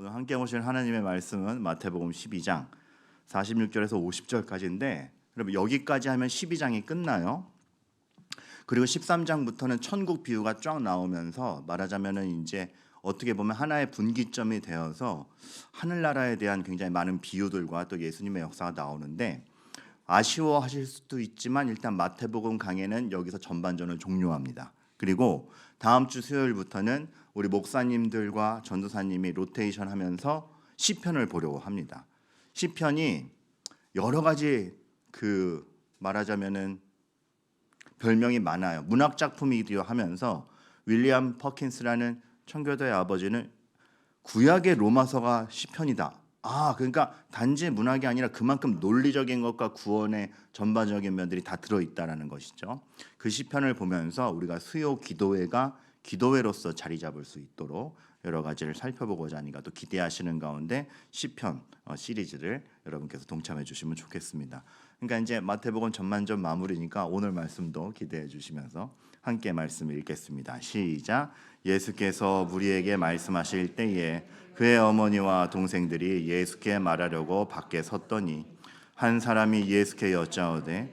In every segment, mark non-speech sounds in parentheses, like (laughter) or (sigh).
오늘 함께 보실 하나님의 말씀은 마태복음 12장 46절에서 50절까지인데 여러분 여기까지 하면 12장이 끝나요. 그리고 13장부터는 천국 비유가 쫙 나오면서 말하자면은 이제 어떻게 보면 하나의 분기점이 되어서 하늘나라에 대한 굉장히 많은 비유들과 또 예수님의 역사가 나오는데 아쉬워하실 수도 있지만 일단 마태복음 강해는 여기서 전반전을 종료합니다. 그리고 다음 주 수요일부터는 우리 목사님들과 전도사님이 로테이션 하면서 시편을 보려고 합니다. 시편이 여러 가지 그 말하자면은 별명이 많아요. 문학 작품이기도 하면서 윌리엄 퍼킨스라는 청교도의 아버지는 구약의 로마서가 시편이다. 아, 그러니까 단지 문학이 아니라 그만큼 논리적인 것과 구원의 전반적인 면들이 다 들어 있다라는 것이죠. 그 시편을 보면서 우리가 수요 기도회가 기도회로서 자리 잡을 수 있도록 여러 가지를 살펴보고자 하니까 또 기대하시는 가운데 시편 어, 시리즈를 여러분께서 동참해 주시면 좋겠습니다. 그러니까 이제 마태복음 전반전 마무리니까 오늘 말씀도 기대해 주시면서 함께 말씀을 읽겠습니다. 시작. 예수께서 무리에게 말씀하실 때에 그의 어머니와 동생들이 예수께 말하려고 밖에 섰더니 한 사람이 예수께 여짜오되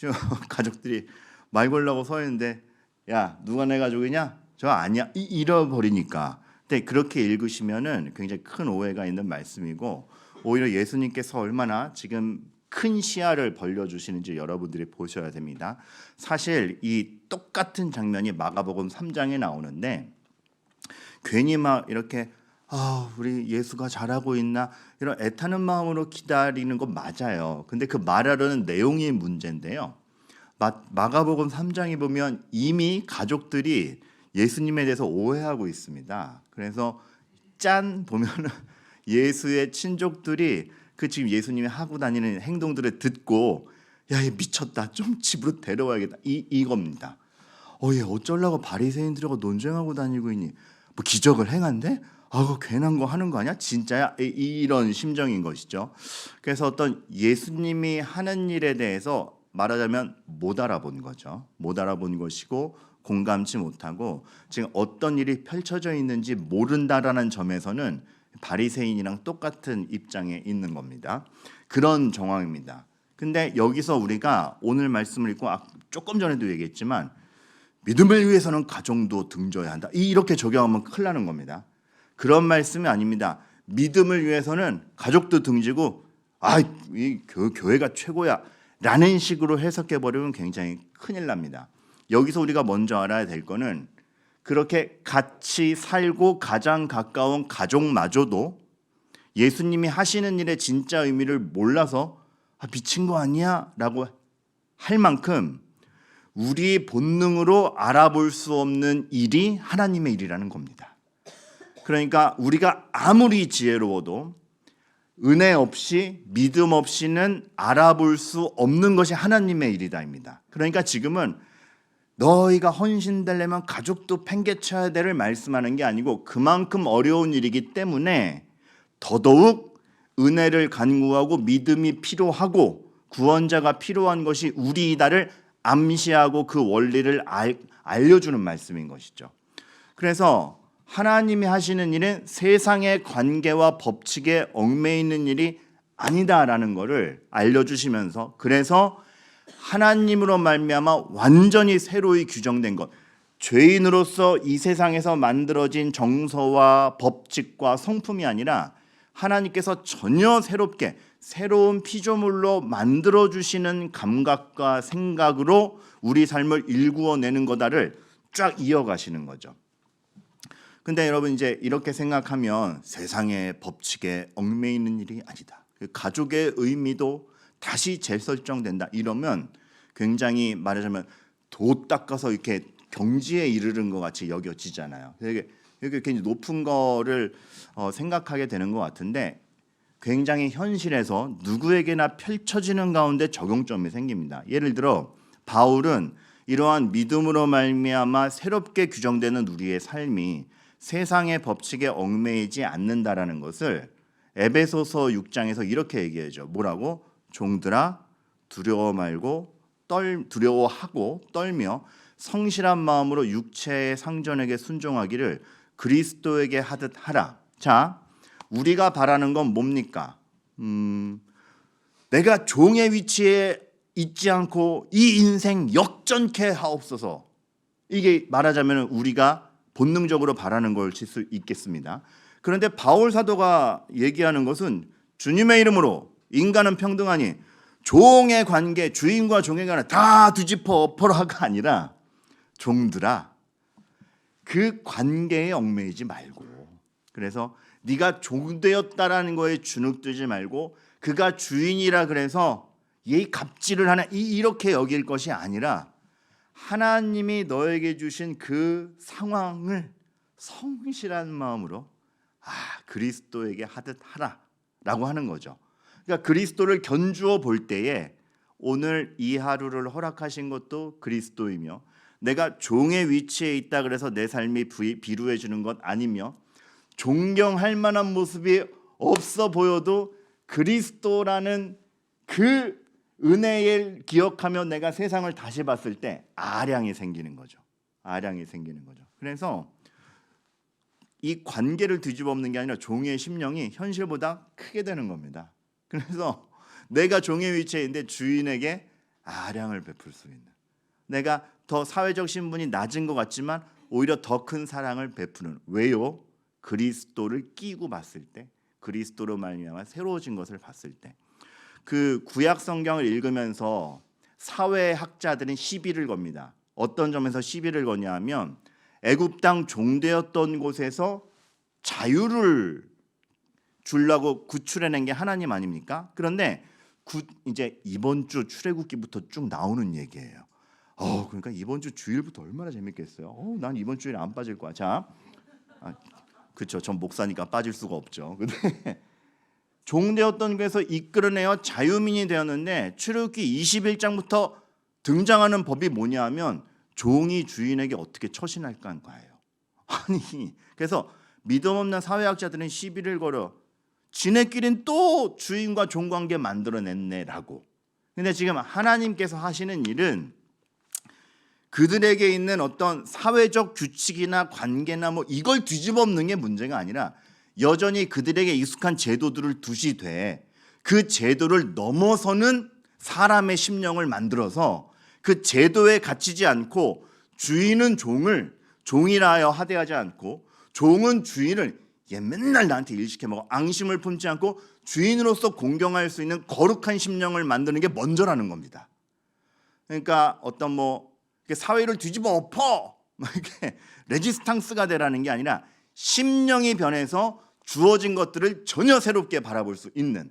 지금 (laughs) 가족들이 말 걸라고 서 있는데 야 누가 내 가족이냐? 저 아니야. 이- 잃어버리니까. 근데 그렇게 읽으시면은 굉장히 큰 오해가 있는 말씀이고 오히려 예수님께서 얼마나 지금 큰 시야를 벌려주시는지 여러분들이 보셔야 됩니다. 사실 이 똑같은 장면이 마가복음 3장에 나오는데 괜히 막 이렇게 아 우리 예수가 잘하고 있나 이런 애타는 마음으로 기다리는 건 맞아요. 근데 그 말하려는 내용이 문제인데요. 마, 마가복음 3장에 보면 이미 가족들이 예수님에 대해서 오해하고 있습니다. 그래서 짠 보면은 (laughs) 예수의 친족들이 그 지금 예수님이 하고 다니는 행동들을 듣고 야, 얘 미쳤다. 좀 집으로 데려와야겠다. 이 이겁니다. 어, 얘 어쩌려고 바리새인들하고 논쟁하고 다니고 있니? 뭐 기적을 행한대? 아, 그 괜한 거 하는 거 아니야? 진짜야? 이- 이런 심정인 것이죠. 그래서 어떤 예수님이 하는 일에 대해서 말하자면 못 알아본 거죠. 못 알아본 것이고 공감치 못하고 지금 어떤 일이 펼쳐져 있는지 모른다라는 점에서는 바리새인이랑 똑같은 입장에 있는 겁니다. 그런 정황입니다. 근데 여기서 우리가 오늘 말씀을 읽고 아, 조금 전에도 얘기했지만 믿음을 위해서는 가정도 등져야 한다. 이- 이렇게 적용하면 큰일 나는 겁니다. 그런 말씀이 아닙니다. 믿음을 위해서는 가족도 등지고 아, 이 교, 교회가 최고야. 라는 식으로 해석해 버리면 굉장히 큰일 납니다. 여기서 우리가 먼저 알아야 될 거는 그렇게 같이 살고 가장 가까운 가족마저도 예수님이 하시는 일의 진짜 의미를 몰라서 아, 미친 거 아니야 라고 할 만큼 우리 본능으로 알아볼 수 없는 일이 하나님의 일이라는 겁니다. 그러니까 우리가 아무리 지혜로워도 은혜 없이 믿음 없이는 알아볼 수 없는 것이 하나님의 일이다입니다. 그러니까 지금은 너희가 헌신되려면 가족도 팽개쳐야 될을 말씀하는 게 아니고 그만큼 어려운 일이기 때문에 더더욱 은혜를 간구하고 믿음이 필요하고 구원자가 필요한 것이 우리이다를 암시하고 그 원리를 알, 알려주는 말씀인 것이죠. 그래서 하나님이 하시는 일은 세상의 관계와 법칙에 얽매이는 일이 아니다라는 것을 알려주시면서 그래서 하나님으로 말미암아 완전히 새로이 규정된 것 죄인으로서 이 세상에서 만들어진 정서와 법칙과 성품이 아니라 하나님께서 전혀 새롭게 새로운 피조물로 만들어 주시는 감각과 생각으로 우리 삶을 일구어 내는 거다를 쫙 이어가시는 거죠. 근데 여러분 이제 이렇게 생각하면 세상의 법칙에 얽매이는 일이 아니다. 그 가족의 의미도 다시 재설정된다. 이러면 굉장히 말하자면 도 닦아서 이렇게 경지에 이르는 것 같이 여겨지잖아요. 되게 이렇게 높은 거를 어, 생각하게 되는 것 같은데 굉장히 현실에서 누구에게나 펼쳐지는 가운데 적용점이 생깁니다. 예를 들어 바울은 이러한 믿음으로 말미암아 새롭게 규정되는 우리의 삶이 세상의 법칙에 얽매이지 않는다라는 것을 에베소서 6장에서 이렇게 얘기해죠. 뭐라고? 종들아 두려워 말고 떨 두려워하고 떨며 성실한 마음으로 육체의 상전에게 순종하기를 그리스도에게 하듯 하라. 자, 우리가 바라는 건 뭡니까? 음, 내가 종의 위치에 있지 않고 이 인생 역전케 하옵소서. 이게 말하자면 우리가 본능적으로 바라는 걸칠 수 있겠습니다. 그런데 바울 사도가 얘기하는 것은 주님의 이름으로 인간은 평등하니 종의 관계, 주인과 종의 관계 다 뒤집어 엎어라가 아니라 종들아 그 관계에 얽매이지 말고 그래서 네가 종되었다라는 거에 주눅들지 말고 그가 주인이라 그래서 얘 갑질을 하나 이- 이렇게 여길 것이 아니라 하나님이 너에게 주신 그 상황을 성실한 마음으로 아 그리스도에게 하듯 하라라고 하는 거죠. 그러니까 그리스도를 견주어 볼 때에 오늘 이 하루를 허락하신 것도 그리스도이며 내가 종의 위치에 있다 그래서 내 삶이 부- 비루해 주는 것 아니며 존경할 만한 모습이 없어 보여도 그리스도라는 그 은혜를 기억하며 내가 세상을 다시 봤을 때 아량이 생기는 거죠. 아량이 생기는 거죠. 그래서 이 관계를 뒤집어 엎는 게 아니라 종의 심령이 현실보다 크게 되는 겁니다. 그래서 내가 종의 위치에 있는데 주인에게 아량을 베풀 수 있는 내가 더 사회적 신분이 낮은 것 같지만 오히려 더 큰 사랑을 베푸는 왜요? 그리스도를 끼고 봤을 때 그리스도로 말미암아 새로워진 것을 봤을 때 그 구약 성경을 읽으면서 사회 학자들은 시비를 겁니다. 어떤 점에서 시비를 거냐면 애굽 땅 종되었던 곳에서 자유를 주려고 구출해낸 게 하나님 아닙니까? 그런데 구, 이제 이번 주 출애굽기부터 쭉 나오는 얘기예요. 어, 그러니까 이번 주 주일부터 얼마나 재밌겠어요. 어, 난 이번 주일에 안 빠질 거야. 자, 아, 그렇죠. 전 목사니까 빠질 수가 없죠. 근데 종되었던 곳에서 이끌어내어 자유민이 되었는데 출애굽기 21장부터 등장하는 법이 뭐냐면 종이 주인에게 어떻게 처신할까 거예요. (laughs) 아니 그래서 믿음 없는 사회학자들은 시비를 걸어 지네끼린 또 주인과 종 관계 만들어냈네라고. 근데 지금 하나님께서 하시는 일은 그들에게 있는 어떤 사회적 규칙이나 관계나 뭐 이걸 뒤집어 엎는 게 문제가 아니라 여전히 그들에게 익숙한 제도들을 두시되 그 제도를 넘어서는 사람의 심령을 만들어서 그 제도에 갇히지 않고 주인은 종을 종이라 하여 하대하지 않고 종은 주인을 얘 맨날 나한테 일 시켜 먹어 앙심을 품지 않고 주인으로서 공경할 수 있는 거룩한 심령을 만드는 게 먼저라는 겁니다. 그러니까 어떤 뭐 사회를 뒤집어 엎어 막 이렇게 (laughs) 레지스탕스가 되라는 게 아니라 심령이 변해서 주어진 것들을 전혀 새롭게 바라볼 수 있는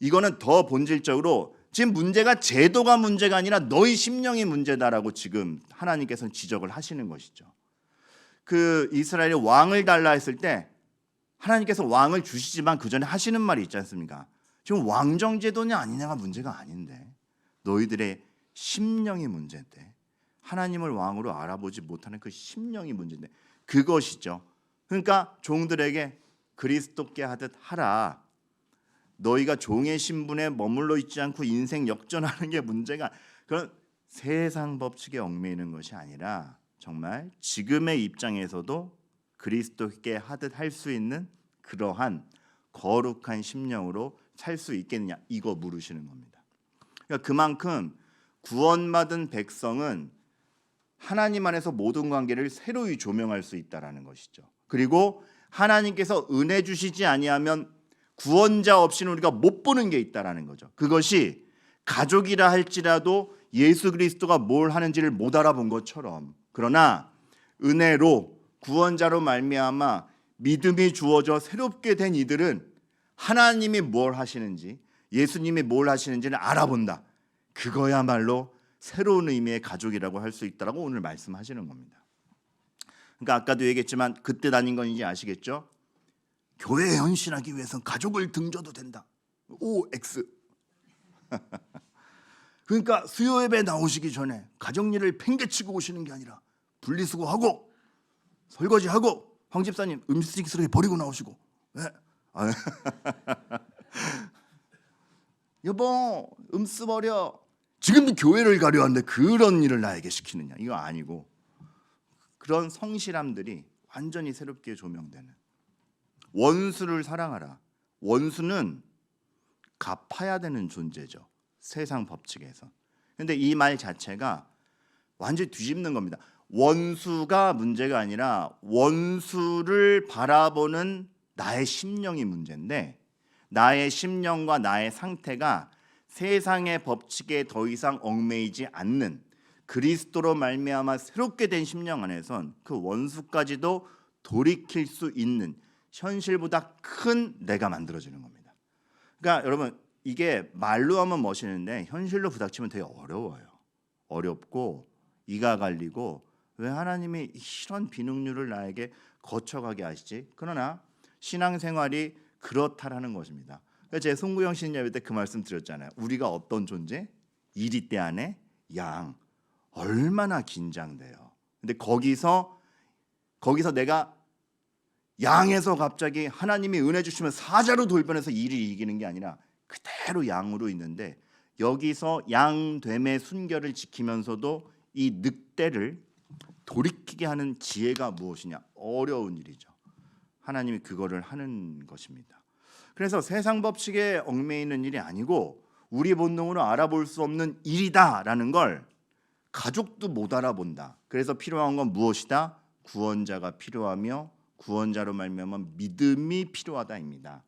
이거는 더 본질적으로 지금 문제가 제도가 문제가 아니라 너희 심령이 문제다라고 지금 하나님께서는 지적을 하시는 것이죠. 그 이스라엘이 왕을 달라 했을 때 하나님께서 왕을 주시지만 그 전에 하시는 말이 있지 않습니까? 지금 왕정 제도냐 아니냐가 문제가 아닌데 너희들의 심령이 문제인데 하나님을 왕으로 알아보지 못하는 그 심령이 문제인데 그것이죠. 그러니까 종들에게 그리스도께 하듯 하라. 너희가 종의 신분에 머물러 있지 않고 인생 역전하는 게 문제가 그런 세상 법칙에 얽매이는 것이 아니라 정말 지금의 입장에서도 그리스도께 하듯 할 수 있는 그러한 거룩한 심령으로 살 수 있겠느냐 이거 물으시는 겁니다. 그러니까 그만큼 구원받은 백성은 하나님 안에서 모든 관계를 새로이 조명할 수 있다라는 것이죠. 그리고 하나님께서 은혜 주시지 아니하면 구원자 없이는 우리가 못 보는 게 있다라는 거죠. 그것이 가족이라 할지라도 예수 그리스도가 뭘 하는지를 못 알아본 것처럼 그러나 은혜로 구원자로 말미암아 믿음이 주어져 새롭게 된 이들은 하나님이 뭘 하시는지 예수님이 뭘 하시는지를 알아본다. 그거야말로 새로운 의미의 가족이라고 할 수 있다라고 오늘 말씀하시는 겁니다. 그러니까 아까도 얘기했지만 그때 다닌 건 이제 아시겠죠? 교회에 헌신하기 위해선 가족을 등져도 된다. OX. (laughs) 그러니까 수요 예배 나오시기 전에 가정 일을 팽개치고 오시는 게 아니라 분리수거하고 설거지하고 황 집사님 음식스럽게 버리고 나오시고. 네. 아, (laughs) 여보 음스 버려. 지금도 교회를 가려 하는데 그런 일을 나에게 시키느냐? 이거 아니고 그런 성실함들이 완전히 새롭게 조명되는 원수를 사랑하라. 원수는 갚아야 되는 존재죠. 세상 법칙에서. 근데 이 말 자체가 완전히 뒤집는 겁니다. 원수가 문제가 아니라 원수를 바라보는 나의 심령이 문제인데 나의 심령과 나의 상태가 세상의 법칙에 더 이상 얽매이지 않는 그리스도로 말미암아 새롭게 된 심령 안에선 그 원수까지도 돌이킬 수 있는 현실보다 큰 내가 만들어지는 겁니다. 그러니까 여러분 이게 말로 하면 멋있는데 현실로 부닥치면 되게 어려워요. 어렵고 이가 갈리고 왜 하나님이 이런 비능률을 나에게 거쳐가게 하시지? 그러나 신앙생활이 그렇다라는 것입니다. 그래서 제 송구영 신예배 때 그 말씀 드렸잖아요. 우리가 어떤 존재? 이리 때 안에 양 얼마나 긴장돼요. 근데 거기서 거기서 내가 양에서 갑자기 하나님이 은혜 주시면 사자로 돌변해서 일이 이기는 게 아니라 그대로 양으로 있는데 여기서 양됨의 순결을 지키면서도 이 늑대를 돌이키게 하는 지혜가 무엇이냐 어려운 일이죠. 하나님이 그거를 하는 것입니다. 그래서 세상 법칙에 얽매이는 일이 아니고 우리 본능으로 알아볼 수 없는 일이다라는 걸 가족도 못 알아본다. 그래서 필요한 건 무엇이다? 구원자가 필요하며 구원자로 말미암아 믿음이 필요하다입니다.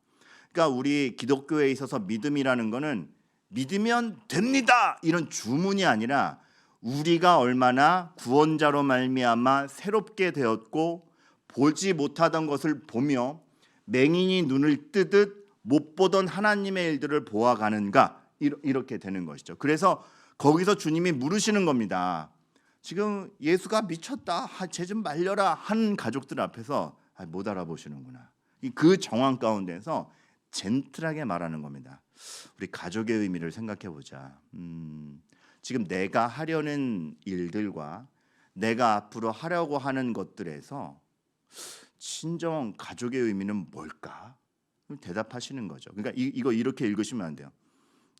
그러니까 우리 기독교에 있어서 믿음이라는 거는 믿으면 됩니다 이런 주문이 아니라 우리가 얼마나 구원자로 말미암아 새롭게 되었고 보지 못하던 것을 보며 맹인이 눈을 뜨듯 못 보던 하나님의 일들을 보아가는가 이렇게 되는 것이죠. 그래서 거기서 주님이 물으시는 겁니다. 지금 예수가 미쳤다, 쟤좀 말려라 한 가족들 앞에서 아, 못 알아보시는구나. 이그 정황 가운데서 젠틀하게 말하는 겁니다. 우리 가족의 의미를 생각해 보자. 음, 지금 내가 하려는 일들과 내가 앞으로 하려고 하는 것들에서 진정 가족의 의미는 뭘까? 대답하시는 거죠. 그러니까 이, 이거 이렇게 읽으시면 안 돼요.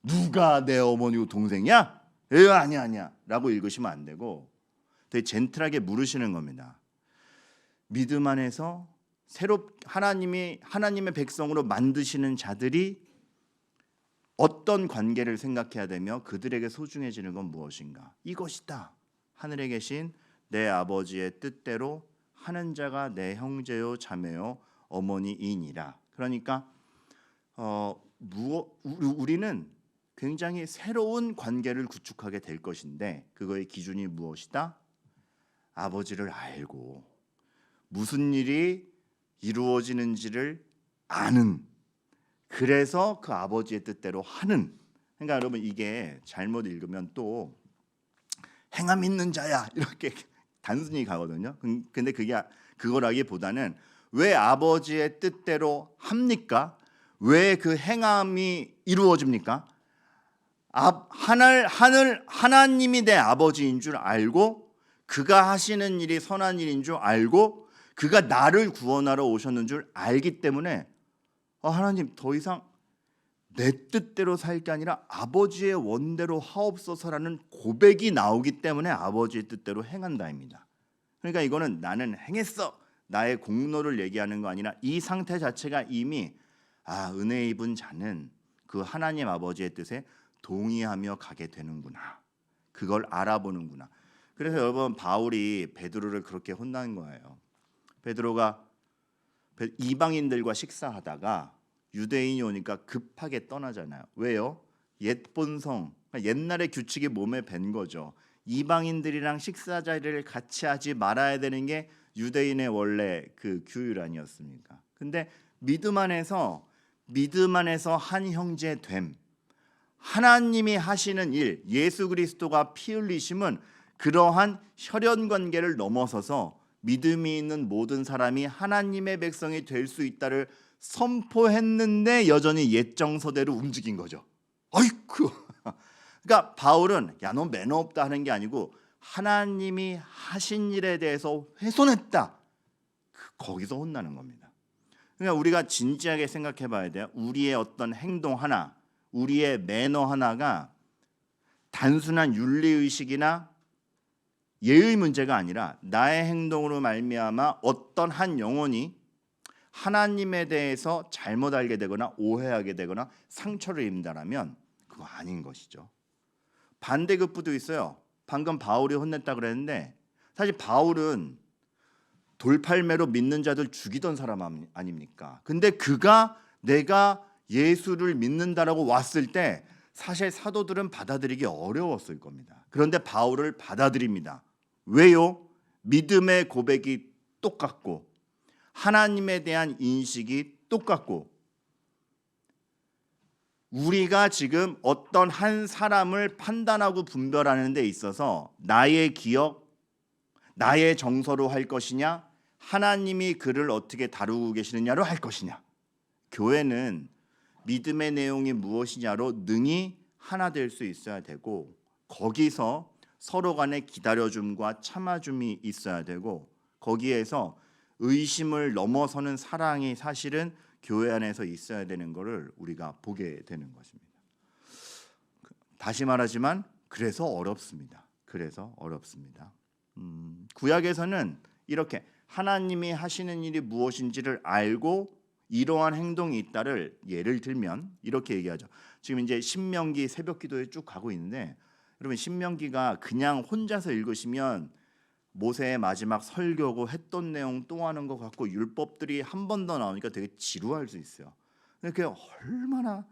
누가 내 어머니고 동생이야? 에 아니야 아니야 라고 읽으시면 안 되고 되게 젠틀하게 물으시는 겁니다. 믿음 안에서 새롭 하나님이 하나님의 백성으로 만드시는 자들이 어떤 관계를 생각해야 되며 그들에게 소중해지는 건 무엇인가? 이것이다. 하늘에 계신 내 아버지의 뜻대로 하는 자가 내 형제요 자매요 어머니이니라. 그러니까 어 우리- 우리는 굉장히 새로운 관계를 구축하게 될 것인데 그거의 기준이 무엇이다? 아버지를 알고 무슨 일이 이루어지는지를 아는 그래서 그 아버지의 뜻대로 하는 그러니까 여러분 이게 잘못 읽으면 또 행함 있는 자야 이렇게 (laughs) 단순히 가거든요. 근- 근데 그게 그거라기보다는 왜 아버지의 뜻대로 합니까? 왜 그 행함이 이루어집니까? 아, 하늘 하늘 하나님이 내 아버지인 줄 알고 그가 하시는 일이 선한 일인 줄 알고 그가 나를 구원하러 오셨는 줄 알기 때문에 아, 하나님 더 이상 내 뜻대로 살 게 아니라 아버지의 원대로 하옵소서라는 고백이 나오기 때문에 아버지의 뜻대로 행한다입니다. 그러니까 이거는 나는 행했어 나의 공로를 얘기하는 거 아니라 이 상태 자체가 이미 아 은혜 입은 자는 그 하나님 아버지의 뜻에 동의하며 가게 되는구나. 그걸 알아보는구나. 그래서 여러분 바울이 베드로를 그렇게 혼난 거예요. 베드로가 베- 이방인들과 식사하다가 유대인이 오니까 급하게 떠나잖아요. 왜요? 옛 본성, 그러니까 옛날의 규칙이 몸에 밴 거죠. 이방인들이랑 식사 자리를 같이 하지 말아야 되는 게 유대인의 원래 그 규율 아니었습니까? 근데 믿음 안에서 믿음 안에서 한 형제 됨. 하나님이 하시는 일, 예수 그리스도가 피 흘리심은 그러한 혈연 관계를 넘어서서 믿음이 있는 모든 사람이 하나님의 백성이 될 수 있다를 선포했는데 여전히 옛 정서대로 움직인 거죠. 아이쿠. (laughs) 그러니까 바울은 야 너 매너 없다 하는 게 아니고 하나님이 하신 일에 대해서 훼손했다. 그- 거기서 혼나는 겁니다. 그러니까 우리가 진지하게 생각해 봐야 돼요. 우리의 어떤 행동 하나, 우리의 매너 하나가 단순한 윤리 의식이나 예의 문제가 아니라 나의 행동으로 말미암아 어떤 한 영혼이 하나님에 대해서 잘못 알게 되거나 오해하게 되거나 상처를 입는다라면 그거 아닌 것이죠. 반대급부도 있어요. 방금 바울이 혼냈다 그랬는데 사실 바울은 돌팔매로 믿는 자들 죽이던 사람 아닙니까? 근데 그가 내가 예수를 믿는다라고 왔을 때 사실 사도들은 받아들이기 어려웠을 겁니다. 그런데 바울을 받아들입니다. 왜요? 믿음의 고백이 똑같고 하나님에 대한 인식이 똑같고 우리가 지금 어떤 한 사람을 판단하고 분별하는 데 있어서 나의 기억, 나의 정서로 할 것이냐, 하나님이 그를 어떻게 다루고 계시느냐로 할 것이냐. 교회는 믿음의 내용이 무엇이냐로 능히 하나 될 수 있어야 되고 거기서 서로 간에 기다려줌과 참아줌이 있어야 되고 거기에서 의심을 넘어서는 사랑이 사실은 교회 안에서 있어야 되는 것을 우리가 보게 되는 것입니다. 다시 말하지만 그래서 어렵습니다. 그래서 어렵습니다. 음, 구약에서는 이렇게 하나님이 하시는 일이 무엇인지를 알고 이러한 행동이 있다를 예를 들면 이렇게 얘기하죠. 지금 이제 신명기 새벽 기도에 쭉 가고 있는데 여러분 신명기가 그냥 혼자서 읽으시면 모세의 마지막 설교고 했던 내용 또 하는 것 같고 율법들이 한 번 더 나오니까 되게 지루할 수 있어요. 그게 얼마나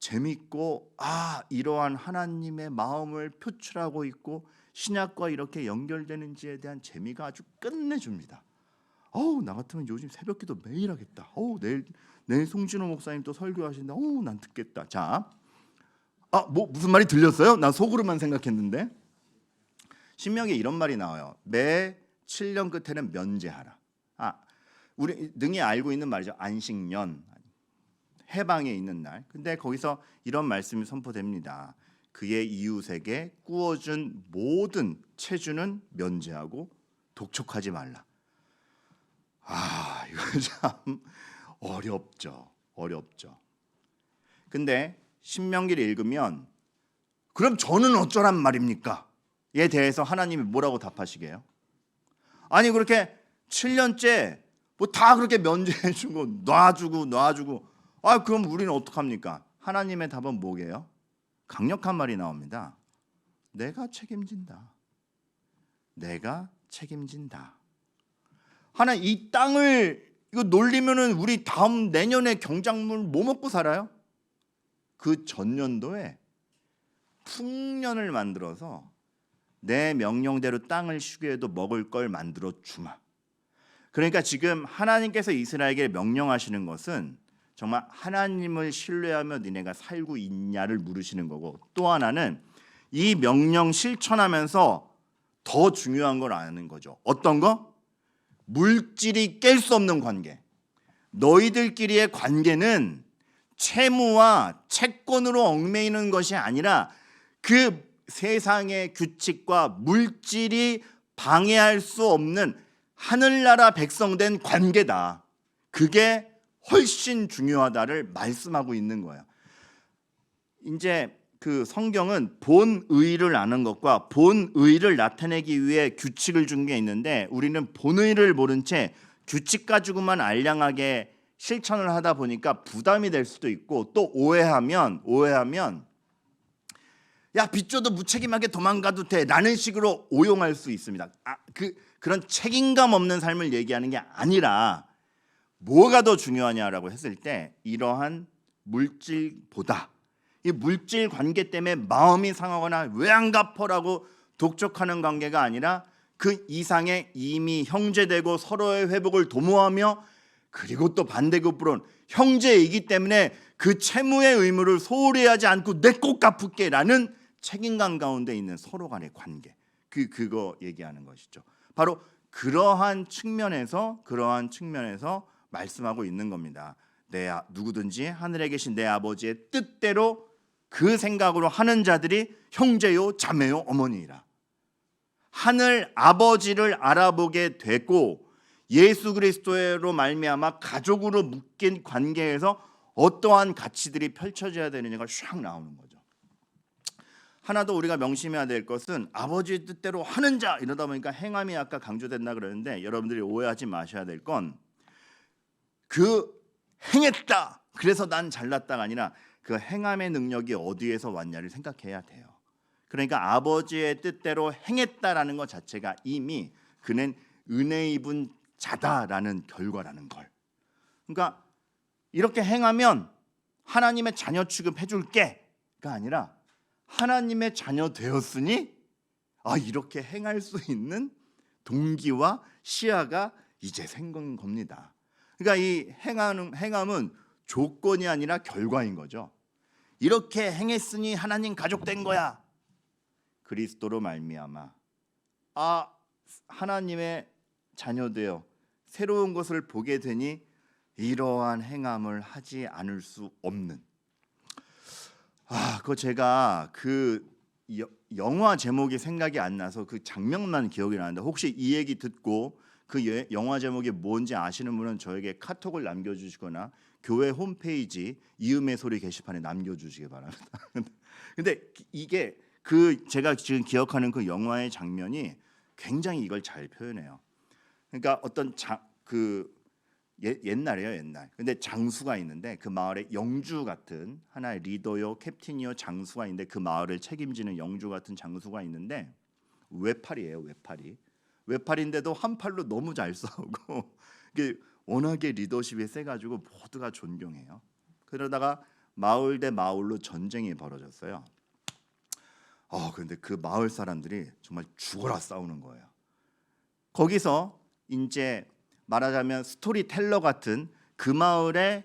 재밌고 아 이러한 하나님의 마음을 표출하고 있고 신약과 이렇게 연결되는지에 대한 재미가 아주 끝내줍니다. 어우 나 같으면 요즘 새벽기도 매일 하겠다. 어우 내일 내일 송진호 목사님 또 설교하신다. 어우 난 듣겠다. 자, 아뭐 무슨 말이 들렸어요? 난 속으로만 생각했는데 신명에 이런 말이 나와요. 매 7년 끝에는 면제하라. 아 우리 능히 알고 있는 말이죠. 안식년 해방에 있는 날. 근데 거기서 이런 말씀이 선포됩니다. 그의 이웃에게 구워준 모든 체주는 면제하고 독촉하지 말라. 아, 이거 (laughs) 참 어렵죠. 어렵죠. 근데 신명기를 읽으면 그럼 저는 어쩌란 말입니까? 에 대해서 하나님이 뭐라고 답하시게요? 아니 그렇게 7년째 뭐 다 그렇게 면제해 주고 놔주고 놔주고 아 그럼 우리는 어떡합니까? 하나님의 답은 뭐게요? 강력한 말이 나옵니다. 내가 책임진다. 내가 책임진다. 하나 이 땅을 이거 놀리면은 우리 다음 내년에 경작물 뭐 먹고 살아요? 그 전년도에 풍년을 만들어서 내 명령대로 땅을 쉬게 해도 먹을 걸 만들어 주마. 그러니까 지금 하나님께서 이스라엘에게 명령하시는 것은 정말 하나님을 신뢰하며 니네가 살고 있냐를 물으시는 거고 또 하나는 이 명령 실천하면서 더 중요한 걸 아는 거죠. 어떤 거? 물질이 깰 수 없는 관계. 너희들끼리의 관계는 채무와 채권으로 얽매이는 것이 아니라 그 세상의 규칙과 물질이 방해할 수 없는 하늘나라 백성된 관계다. 그게 훨씬 중요하다를 말씀하고 있는 거예요. 이제 그 성경은 본의를 아는 것과 본의를 나타내기 위해 규칙을 준 게 있는데 우리는 본의를 모른 채 규칙 가지고만 알량하게 실천을 하다 보니까 부담이 될 수도 있고 또 오해하면 오해하면 야 빚줘도 무책임하게 도망가도 돼라는 식으로 오용할 수 있습니다. 아, 그 그런 책임감 없는 삶을 얘기하는 게 아니라 뭐가 더 중요하냐라고 했을 때 이러한 물질보다 이 물질 관계 때문에 마음이 상하거나 왜 안 갚어라고 독촉하는 관계가 아니라 그 이상의 이미 형제되고 서로의 회복을 도모하며 그리고 또 반대급부로는 형제이기 때문에 그 채무의 의무를 소홀히 하지 않고 내 꼭 갚을게라는 책임감 가운데 있는 서로 간의 관계 그 그거 얘기하는 것이죠. 바로 그러한 측면에서 그러한 측면에서 말씀하고 있는 겁니다. 내 아- 누구든지 하늘에 계신 내 아버지의 뜻대로 그 생각으로 하는 자들이 형제요 자매요 어머니이라. 하늘 아버지를 알아보게 되고 예수 그리스도로 말미암아 가족으로 묶인 관계에서 어떠한 가치들이 펼쳐져야 되느냐가 샥 나오는 거죠. 하나 더 우리가 명심해야 될 것은 아버지의 뜻대로 하는 자 이러다 보니까 행함이 아까 강조된다 그러는데 여러분들이 오해하지 마셔야 될 건 그 행했다 그래서 난 잘났다가 아니라 그 행함의 능력이 어디에서 왔냐를 생각해야 돼요. 그러니까 아버지의 뜻대로 행했다라는 것 자체가 이미 그는 은혜 입은 자다라는 결과라는 걸. 그러니까 이렇게 행하면 하나님의 자녀 취급 해 줄게가 아니라 하나님의 자녀 되었으니 아 이렇게 행할 수 있는 동기와 시야가 이제 생긴 겁니다. 그러니까 이 행하는 행함은 조건이 아니라 결과인 거죠. 이렇게 행했으니 하나님 가족 된 거야. 그리스도로 말미암아 아 하나님의 자녀 되어 새로운 것을 보게 되니 이러한 행함을 하지 않을 수 없는 아, 그거 제가 그 여- 영화 제목이 생각이 안 나서 그 장면만 기억이 나는데 혹시 이 얘기 듣고 그 예- 영화 제목이 뭔지 아시는 분은 저에게 카톡을 남겨주시거나 교회 홈페이지 이음의 소리 게시판에 남겨주시기 바랍니다. (laughs) 근데 이게 그 제가 지금 기억하는 그 영화의 장면이 굉장히 이걸 잘 표현해요. 그러니까 어떤 그 옛날이에요 옛날. 근데 장수가 있는데 그 마을에 영주 같은 하나의 리더요 캡틴이요 장수가 있는데 그 마을을 책임지는 영주 같은 장수가 있는데 외팔이에요 외팔이. 외팔인데도 한 팔로 너무 잘 싸우고 (laughs) 이게 워낙에 리더십이 세가지고 모두가 존경해요. 그러다가 마을 대 마을로 전쟁이 벌어졌어요. 어 근데 그 마을 사람들이 정말 죽어라 싸우는 거예요. 거기서 이제 말하자면 스토리텔러 같은 그 마을에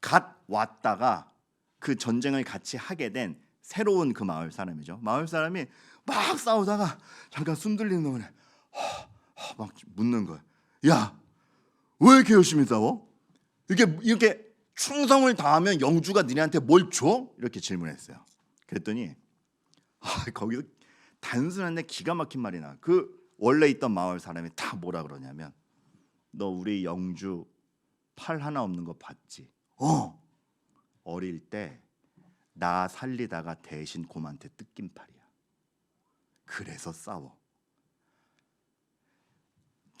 갓 왔다가 그 전쟁을 같이 하게 된 새로운 그 마을 사람이죠. 마을 사람이 막 싸우다가 잠깐 숨 들리는 동안에 막 묻는 거야. 야, 왜 이렇게 열심히 싸워? 이게 이렇게 충성을 다하면 영주가 니네한테 뭘 줘? 이렇게 질문했어요. 그랬더니 아, 거기서 단순한데 기가 막힌 말이 나. 그 원래 있던 마을 사람이 다 뭐라 그러냐면 너 우리 영주 팔 하나 없는 거 봤지? 어. 어릴 때 나 살리다가 대신 곰한테 뜯긴 팔이야. 그래서 싸워.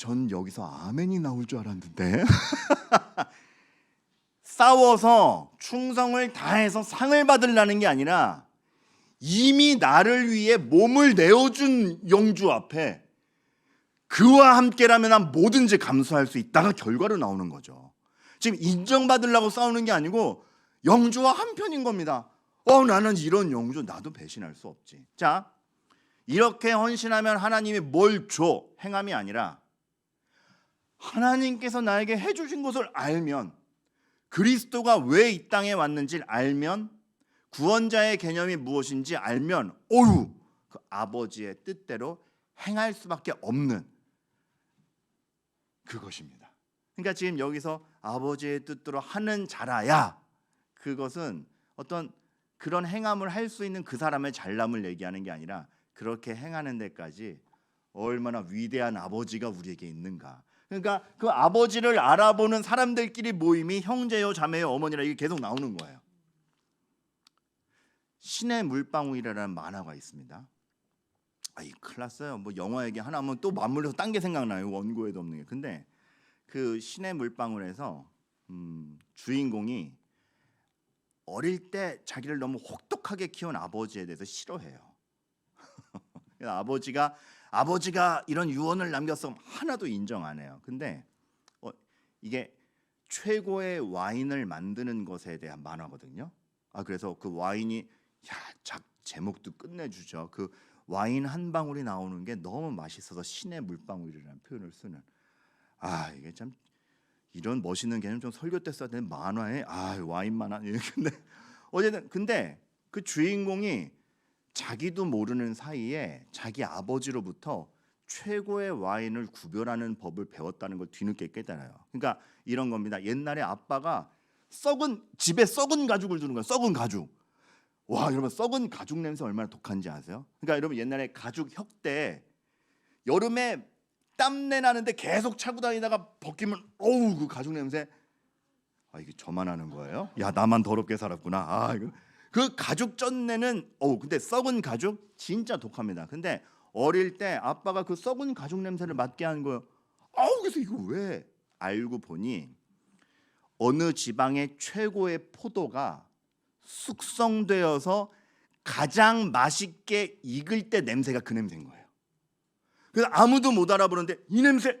전 여기서 아멘이 나올 줄 알았는데 (laughs) 싸워서 충성을 다해서 상을 받으려는 게 아니라 이미 나를 위해 몸을 내어준 영주 앞에 그와 함께라면 난 뭐든지 감수할 수 있다가 결과로 나오는 거죠. 지금 인정받으려고 싸우는 게 아니고 영주와 한편인 겁니다. 어 나는 이런 영주 나도 배신할 수 없지. 자 이렇게 헌신하면 하나님이 뭘 줘? 행함이 아니라 하나님께서 나에게 해주신 것을 알면 그리스도가 왜 이 땅에 왔는지를 알면 구원자의 개념이 무엇인지 알면 어유 그 아버지의 뜻대로 행할 수밖에 없는 그것입니다. 그러니까 지금 여기서 아버지의 뜻대로 하는 자라야 그것은 어떤 그런 행함을 할 수 있는 그 사람의 잘남을 얘기하는 게 아니라 그렇게 행하는 데까지 얼마나 위대한 아버지가 우리에게 있는가. 그러니까 그 아버지를 알아보는 사람들끼리 모임이 형제요, 자매요, 어머니라 이게 계속 나오는 거예요. 신의 물방울이라는 만화가 있습니다. 아이 큰일 났어요. 뭐 영화 얘기 하나 하면 또 맞물려서 딴 게 생각나요. 원고에도 없는 게. 근데 그 신의 물방울에서 음, 주인공이 어릴 때 자기를 너무 혹독하게 키운 아버지에 대해서 싫어해요. (laughs) 아버지가 아버지가 이런 유언을 남겼으면 하나도 인정 안 해요. 근데 어, 이게 최고의 와인을 만드는 것에 대한 만화거든요. 아 그래서 그 와인이 야, 작 제목도 끝내주죠. 그 와인 한 방울이 나오는 게 너무 맛있어서 신의 물방울이라는 표현을 쓰는. 아 이게 참 이런 멋있는 개념 좀 설교 때 써야 되는 만화에 아 와인 만화 (laughs) 근데 어쨌든 근데 그 주인공이 자기도 모르는 사이에 자기 아버지로부터 최고의 와인을 구별하는 법을 배웠다는 걸 뒤늦게 깨달아요. 그러니까 이런 겁니다. 옛날에 아빠가 썩은 집에 썩은 가죽을 두는 거예요. 썩은 가죽. 와 여러분 썩은 가죽 냄새 얼마나 독한지 아세요? 그러니까 여러분 옛날에 가죽 혁대 여름에 땀내 나는데 계속 차고 다니다가 벗기면 어우 그 가죽 냄새 아 이게 저만 하는 거예요? 야 나만 더럽게 살았구나. 아 이거 그 가죽 쩐내는 어우 근데 썩은 가죽 진짜 독합니다. 근데 어릴 때 아빠가 그 썩은 가죽 냄새를 맡게 한 거예요. 아우 그래서 이거 왜 알고 보니 어느 지방의 최고의 포도가 숙성되어서 가장 맛있게 익을 때 냄새가 그 냄새인 거예요. 그래서 아무도 못 알아보는데 이 냄새,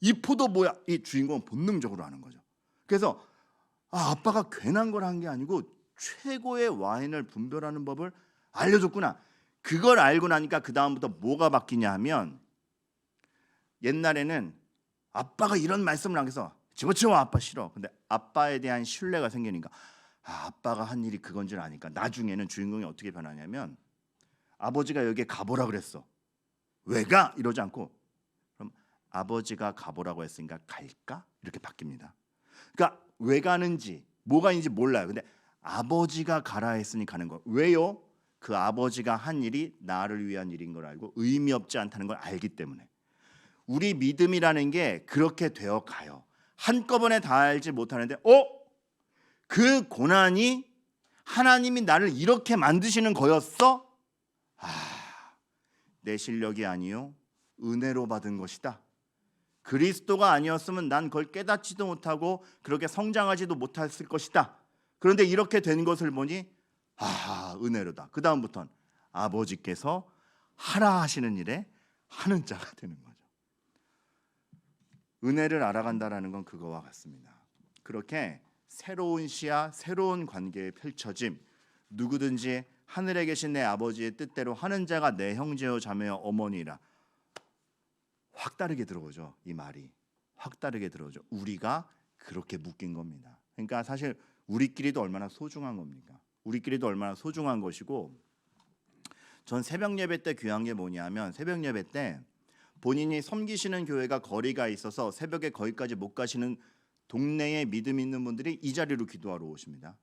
이 포도 뭐야? 이 주인공은 본능적으로 아는 거죠. 그래서 아, 아빠가 괜한 걸 한 게 아니고 최고의 와인을 분별하는 법을 알려줬구나. 그걸 알고 나니까 그 다음부터 뭐가 바뀌냐 하면 옛날에는 아빠가 이런 말씀을 안 해서 집어치워 아빠 싫어. 근데 아빠에 대한 신뢰가 생기니까 아, 아빠가 한 일이 그건 줄 아니까 나중에는 주인공이 어떻게 변하냐면 아버지가 여기에 가보라 그랬어. 왜 가? 이러지 않고 그럼 아버지가 가보라고 했으니까 갈까? 이렇게 바뀝니다. 그러니까 왜 가는지 뭐가 있는지 몰라요. 근데 아버지가 가라 했으니 가는 거. 왜요? 그 아버지가 한 일이 나를 위한 일인 걸 알고 의미 없지 않다는 걸 알기 때문에 우리 믿음이라는 게 그렇게 되어 가요. 한꺼번에 다 알지 못하는데 어? 그 고난이 하나님이 나를 이렇게 만드시는 거였어? 아, 내 실력이 아니요 은혜로 받은 것이다. 그리스도가 아니었으면 난 그걸 깨닫지도 못하고 그렇게 성장하지도 못했을 것이다. 그런데 이렇게 된 것을 보니 아 은혜로다. 그 다음부터는 아버지께서 하라 하시는 일에 하는 자가 되는 거죠. 은혜를 알아간다라는 건 그거와 같습니다. 그렇게 새로운 시야, 새로운 관계에 펼쳐짐. 누구든지 하늘에 계신 내 아버지의 뜻대로 하는 자가 내 형제요 자매요 어머니라. 확 다르게 들어오죠. 이 말이 확 다르게 들어오죠. 우리가 그렇게 묶인 겁니다. 그러니까 사실 우리끼리도 얼마나 소중한 겁니까? 우리끼리도 얼마나 소중한 것이고 전 새벽 예배 때 귀한 게 뭐냐면 새벽 예배 때 본인이 섬기시는 교회가 거리가 있어서 새벽에 거기까지 못 가시는 동네에 믿음 있는 분들이 이 자리로 기도하러 오십니다.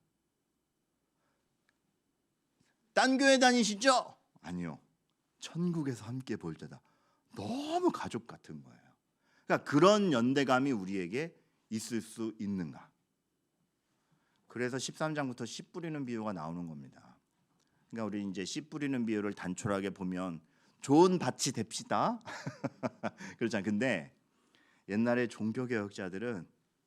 딴 교회 다니시죠? 아니요. 천국에서 함께 볼 때다. 너무 가족 같은 거예요. 그러니까 그런 연대감이 우리에게 있을 수 있는가? 그래서 13장부터 씨 뿌리는 비유가 나오는 겁니다. 그러니까 우리 이제 씨 뿌리는 비유를 단촐하게 보면 좋은 밭이 됩시다. (laughs) 그렇잖아요. 근데 옛날에 종교 개혁자들은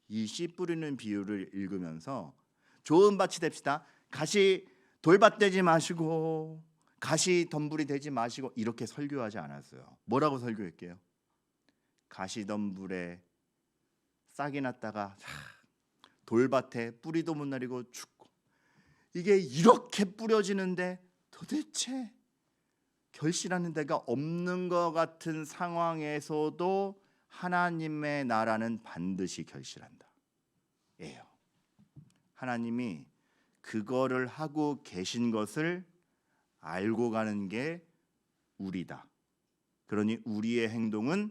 이 씨 뿌리는 비유를 읽으면서 좋은 밭이 됩시다. 가시 돌밭 되지 마시고 가시 덤불이 되지 마시고 이렇게 설교하지 않았어요. 뭐라고 설교할게요? 가시 덤불에 싹이 났다가 돌밭에 뿌리도 못 내리고 죽고 이게 이렇게 뿌려지는데 도대체 결실하는 데가 없는 것 같은 상황에서도 하나님의 나라는 반드시 결실한다. 예요. 하나님이 그거를 하고 계신 것을 알고 가는 게 우리다. 그러니 우리의 행동은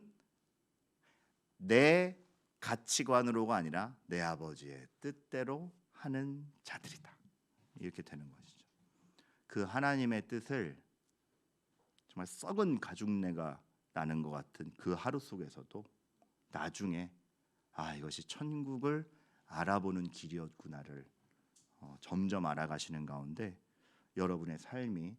내 가치관으로가 아니라 내 아버지의 뜻대로 하는 자들이다. 이렇게 되는 것이죠. 그 하나님의 뜻을 정말 썩은 가죽내가 나는 것 같은 그 하루 속에서도 나중에 아 이것이 천국을 알아보는 길이었구나를 어, 점점 알아가시는 가운데 여러분의 삶이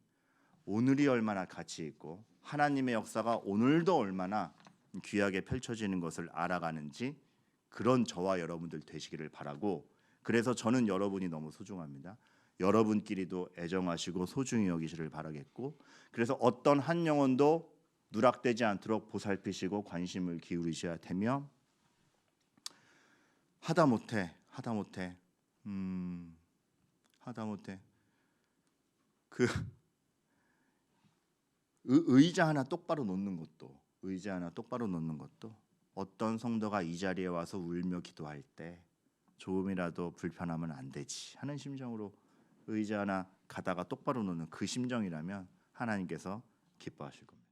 오늘이 얼마나 가치 있고 하나님의 역사가 오늘도 얼마나 귀하게 펼쳐지는 것을 알아가는지 그런 저와 여러분들 되시기를 바라고 그래서 저는 여러분이 너무 소중합니다. 여러분끼리도 애정하시고 소중히 여기시를 바라겠고 그래서 어떤 한 영혼도 누락되지 않도록 보살피시고 관심을 기울이셔야 되며 하다 못해 하다 못해 음 하다 못해 그 (laughs) 의- 의자 하나 똑바로 놓는 것도 의자 하나 똑바로 놓는 것도 어떤 성도가 이 자리에 와서 울며 기도할 때 조금이라도 불편하면 안 되지 하는 심정으로 의자 하나 가다가 똑바로 놓는 그 심정이라면 하나님께서 기뻐하실 겁니다.